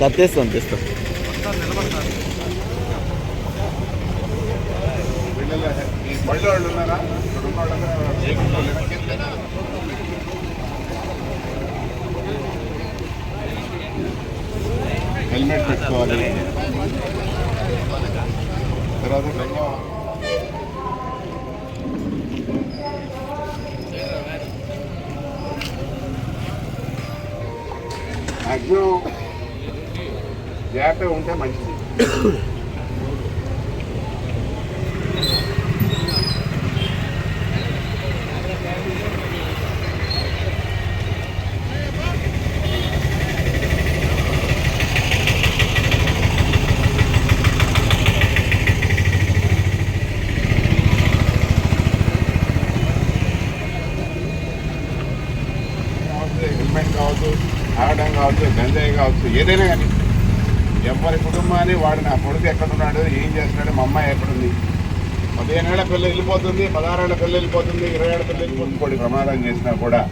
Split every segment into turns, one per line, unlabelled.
Sir తెస్తాం
helmet పెట్టుకోవాలి. తర్వాత మ్యాక్సిమం జాగ్రత్తగా ఉంటే మంచిది కావచ్చు హెల్మెట్ కావచ్చు ఆడడం కావచ్చు గంజాయి కావచ్చు ఏదైనా కానీ ఎవరి కుటుంబాన్ని వాడు నా కొడుకు ఎక్కడున్నాడు ఏం చేస్తున్నాడు మా అమ్మాయి ఎక్కడుంది? పదిహేను ఏళ్ళ పిల్ల వెళ్ళిపోతుంది పదహారేళ్ళ పిల్ల వెళ్ళిపోతుంది ఇరవై ఏళ్ళ పిల్ల వెళ్ళిపోతుంది. ప్రమాదం చేసినా కూడా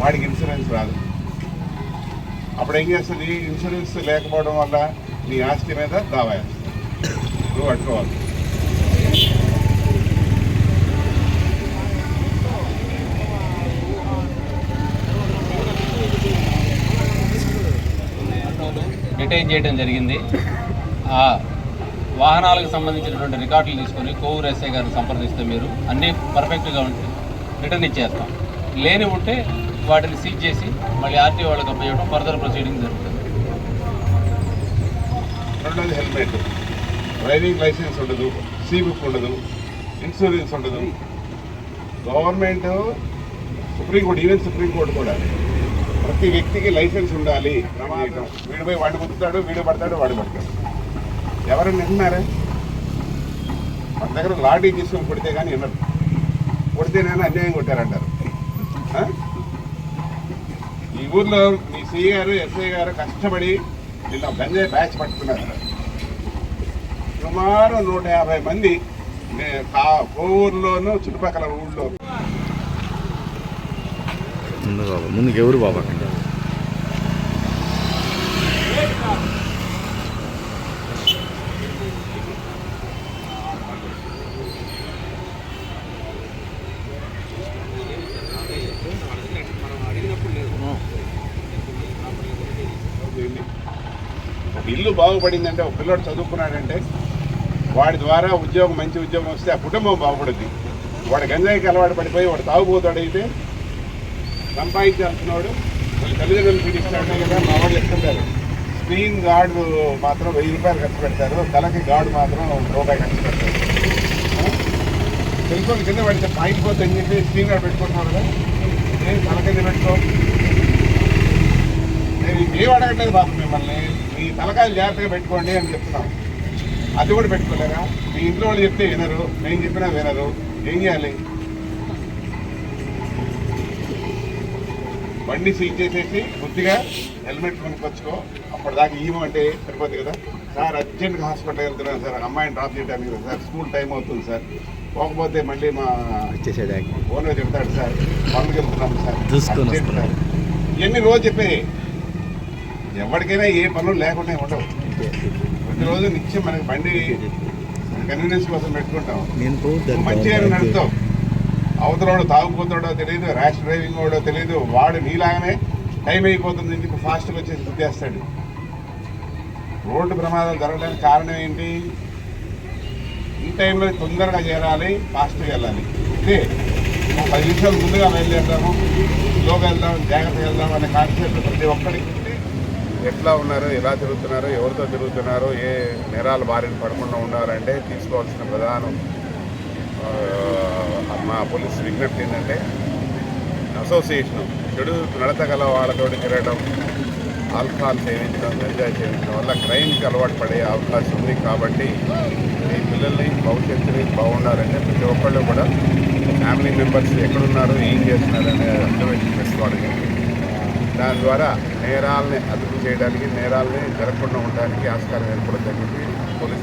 వాడికి ఇన్సూరెన్స్ రాదు. అప్పుడు ఏం చేస్తుంది? ఇన్సూరెన్స్ లేకపోవడం వల్ల నీ ఆస్తి మీద దావా వేస్తుంది. నువ్వు పట్టుకోవాలి
డిటైన్ చేయడం జరిగింది. ఆ వాహనాలకు సంబంధించినటువంటి రికార్డులు తీసుకొని కోవూరు ఎస్ఐ గారిని సంప్రదిస్తే మీరు అన్నీ పర్ఫెక్ట్గా ఉంటే రిటర్న్ ఇచ్చేస్తాం. లేని ఉంటే వాటిని సీజ్ చేసి మళ్ళీ ఆర్టీఓ వాళ్ళకి అప్పచేయడం ఫర్దర్ ప్రొసీడింగ్ జరుగుతుంది.
రెండోది హెల్మెట్. డ్రైవింగ్ లైసెన్స్ ఉండదు సీ బుక్ ఉండదు ఇన్సూరెన్స్ ఉండదు. Government supreme court even supreme court కూడా ప్రతి వ్యక్తికి లైసెన్స్ ఉండాలి. ప్రమాదం వీడు పోయి వాడు గుర్తుతాడు వీడు పడతాడు వాడు పడతాడు. ఎవరైనా వింటున్నారా మన దగ్గర లాడీ తీసుకొని కొడితే కానీ వినరు. కొడితేనైనా అన్యాయం కొట్టారంటారు. ఈ ఊర్లో మీ సిఐ గారు ఎస్ఐ గారు కష్టపడి నిన్న గంజాయి బ్యాచ్ పట్టుకున్నారు. సుమారు నూట యాభై మంది కా- కోవూరులోను చుట్టుపక్కల ఊళ్ళో
ముందు బాబా ముందుకు ఎవరు బాబా?
ఒక ఇల్లు బాగుపడిందంటే ఒక పిల్లోడు చదువుకున్నాడంటే వాడి ద్వారా ఉద్యోగం మంచి ఉద్యోగం వస్తే ఆ కుటుంబం బాగుపడుద్ది. వాడు గంజాయికి అలవాటు పడిపోయి వాడు తాగుపోతాడు అయితే సంపాదించాల్సినవాడు తల్లిదండ్రులు పీడిస్తాడే కదా మా వాళ్ళు చెప్తుంటారు స్క్రీన్ గార్డు మాత్రం వెయ్యి రూపాయలు ఖర్చు పెడతారు తలకి గార్డు మాత్రం రూపాయి ఖర్చు పెడతారు. సెల్ఫోన్ కింద పడితే పాయిపోతుందని చెప్పి స్క్రీన్ గార్డ్ పెట్టుకుంటున్నావు కదా. నేను తల కింద పెట్టుకో? నేను ఏం అడగట్లేదు బాబు మిమ్మల్ని. మీ తలకాయలు జాగ్రత్తగా పెట్టుకోండి అని చెప్తున్నాం. అది కూడా పెట్టుకోలేరా? మీ ఇంట్లో వాళ్ళు చెప్తే వినరు నేను చెప్పినా వినరు. ఏం చేయాలి? బండి సీజ్ చేసేసి కొద్దిగా హెల్మెట్ కొనుక్కొచ్చుకో. అప్పటిదాకా ఇవ్వమంటే సరిపోతుంది కదా. సార్ అర్జెంట్గా హాస్పిటల్ వెళ్తున్నాను సార్. అమ్మాయిని డ్రాప్ చేయడానికి కదా సార్. స్కూల్ టైం అవుతుంది సార్. పోకపోతే మళ్ళీ మా ఓనర్ చెప్తాడు సార్. పనులకు వెళ్తున్నాం సార్.
చూసుకొని
అర్జెంట్
వస్తున్నాడు.
సార్. ఇవన్నీ రోజు చెప్పే? ఎవరికైనా ఏ పనులు లేకుండా ఉండవు. ప్రతిరోజు నిత్యం మనకి బండి కన్వీనియన్స్ కోసం పెట్టుకుంటాం. మంచిగా నడుపుతావు. అవతలవాడు తాగుపోతాడో తెలియదు ర్యాష్ డ్రైవింగ్ వాడో తెలియదు వాడు నీలాగానే టైం అయిపోతుంది ఇంటికి ఫాస్ట్గా వచ్చేసి గుద్దేస్తాడు రోడ్డు ప్రమాదాలు జరగడానికి కారణం ఏంటి? ఈ టైంలో తొందరగా చేరాలి ఫాస్ట్గా వెళ్ళాలి. ఇదే ఒక పది నిమిషాలు ముందుగా బయలుదేరుతాము లోగా వెళ్దాం జాగ్రత్తగా వెళ్దాం అనే కాన్సెప్ట్ ప్రతి ఒక్కరికి ఎట్లా ఉన్నారు ఎలా తిరుగుతున్నారు ఎవరితో తిరుగుతున్నారు ఏ నేరాలు బారిన పడకుండా ఉండాలంటే తీసుకోవాల్సిన ప్రధానం మా పోలీస్ విజ్ఞప్తి ఏంటంటే అసోసియేషన్ చెడు నడత గల వాళ్ళతో తిరగడం ఆల్కహాల్ సేవించడం గంజాయి సేవించడం వల్ల క్రైమ్కి అలవాటు పడే అవకాశం ఉంది కాబట్టి మీ పిల్లల్ని భవిష్యత్తుని బాగుండాలంటే ప్రతి ఒక్కళ్ళు కూడా ఫ్యామిలీ మెంబర్స్ ఎక్కడున్నారు ఏం చేస్తున్నారు అనే అబ్జర్వేషన్ చేసుకోవాలి. దాని ద్వారా నేరాలని అదుపు చేయడానికి నేరాలని జరగకుండా ఉండడానికి ఆస్కారం ఏర్పడుతుందని చెప్పి పోలీస్